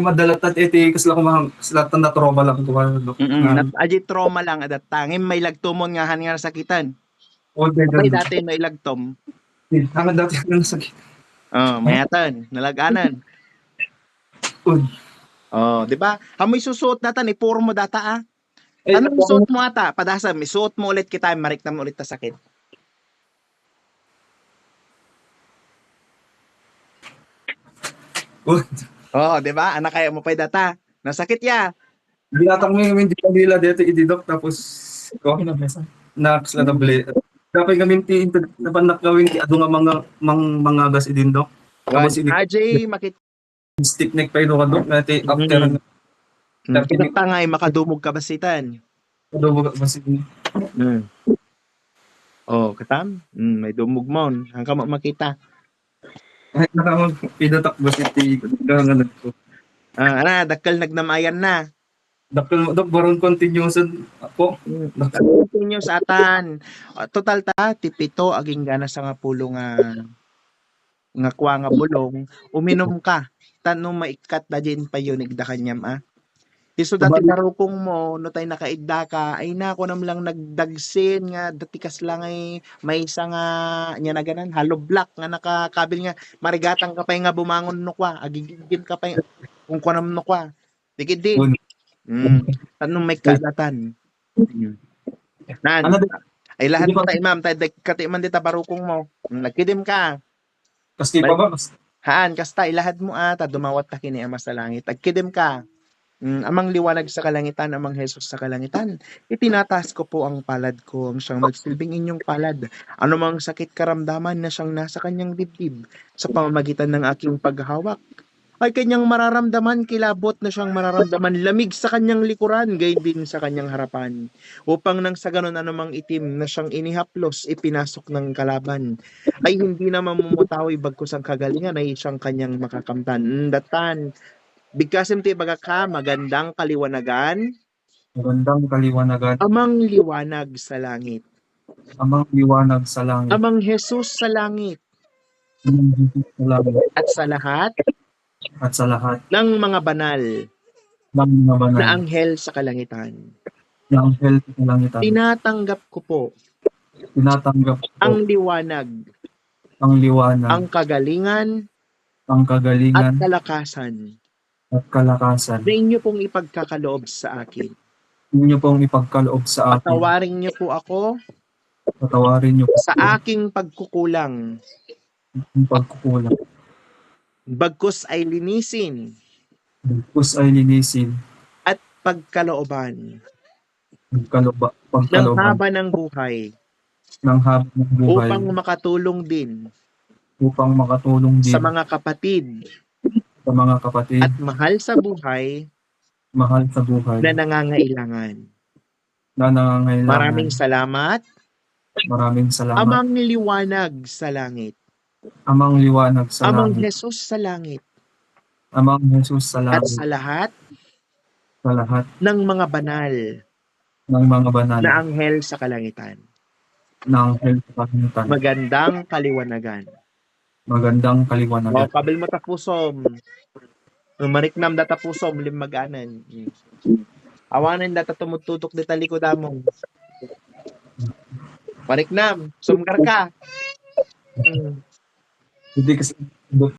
madalat at iti kasla ko mahang kasla tanda trauma lang ko ano. Nat aji trauma lang adat tangim may lagtumon nga han nga sakitan. O de May dati may lagtom. Ang dati na sakit. Oh, mayatan, nalaganan. Uy. Oh, di ba? Hamoy susuot natan ipuro mo data ah. Ay, Anong suot mo ata? Padasa, may suot mo ulit kita, marik na mo ulit ta sakit. Uy. Oh, di ba? Anak kaya mo pa data. Nasakit ya. Binatang mo yung kanila dito ididok tapos ko na mesa. Na kasla na bali. Dapat kami ti napanak gawin ti ado nga mga mang mga gas idindok. Tapos ini AJ, makit stick neck pa ino kadok na ti after Mhm. nga Kita nga ay makadumog kabasitan. adobo ka basi. Mm. Oh, katam. Mm, may dumog mo. Hanggang mo makita. Ay nakamag idatak basi ti nga ko. Ah, ana, dakal nagnamayan na. Dakol mo dok baron continuous ako. Continue sa atan. Ah, Total ta, tipito, aging gana sa nga pulo nga nga kuha nga bulong, uminom ka. Tanong maikat na din pa yun, igda kanyam ah. Iso dati Sabali- narukong mo, no tayo nakaigda ka, ay na ako nam lang nagdagsin nga, dati kas lang ay may isa nga, nya na ganan, hollow block nga nakakabil nga, marigatang ka pa yung nga bumangon no kwa, agigigin ka pa yung, kung kunam no kwa. Digid din. Un- Mm. Tanong may kadatan. Mm. Nan, Ano di- ay lahat Hindi mo pa- tayo ma'am, tayo kati man dita barukong mo. Mm, Nagkidim ka. Kasi pa ba? Mas- Haan, kasta ilahad mo ata, dumawat ta kini ama sa langit. Agkidim ka. Mm, amang liwanag sa kalangitan, amang Jesus sa kalangitan. Itinataas ko po ang palad ko, ang siyang magsilbing inyong palad. Ano mang sakit karamdaman na siyang nasa kanyang dibdib sa pamamagitan ng aking paghawak. Ay kanyang mararamdaman, kilabot na siyang mararamdaman, lamig sa kanyang likuran, gay din sa kanyang harapan. Upang nang sa ganun anumang itim na siyang inihaplos, ipinasok ng kalaban ay hindi na mamumutawi bagkus ang kagalingan ay siyang kanyang makakamtan. Datan, bigkasim ti baga ka, magandang kaliwanagan, Magandang kaliwanagan. amang liwanag sa langit. Amang liwanag sa langit. Amang Jesus sa langit Amang Jesus sa langit. at sa lahat At sa lahat ng mga banal ng mga banal. na anghel sa kalangitan. ng anghel sa langitan. Tinatanggap ko po Tinatanggap ko ang liwanag, ang liwanag, ang kagalingan ang at kagalingan kalakasan at kalakasan. na inyo pong ipagkakaloob sa akin. Inyo pong ipagkaloob sa akin. Patawarin niyo po ako Patawarin niyo po sa aking pagkukulang. ang pagkukulang. Bagkus ay linisin Bugkos ay linisin. pagkalooban Pagkaloba, ng pagkalooban haba ng buhay ng habang ng buhay upang makatulong din upang makatulong din sa mga kapatid sa mga kapatid at mahal sa buhay mahal sa buhay na nangangailangan. na nangangailangan. Maraming salamat. Maraming salamat. Amang liwanag sa langit. Amang liwanag sa Amang langit. Jesus sa langit. Amang Jesus sa At langit. sa lahat Sa lahat ng mga banal ng mga banal na anghel sa kalangitan. ng health kalangitan. Magandang kaliwanagan. Magandang O, kaliwanagan. kabil mo tapusom. Mariknam data pusom, limaganan. Awanan data tumututok di talikod-among. Mariknam, sumgar ka. Hindi kasi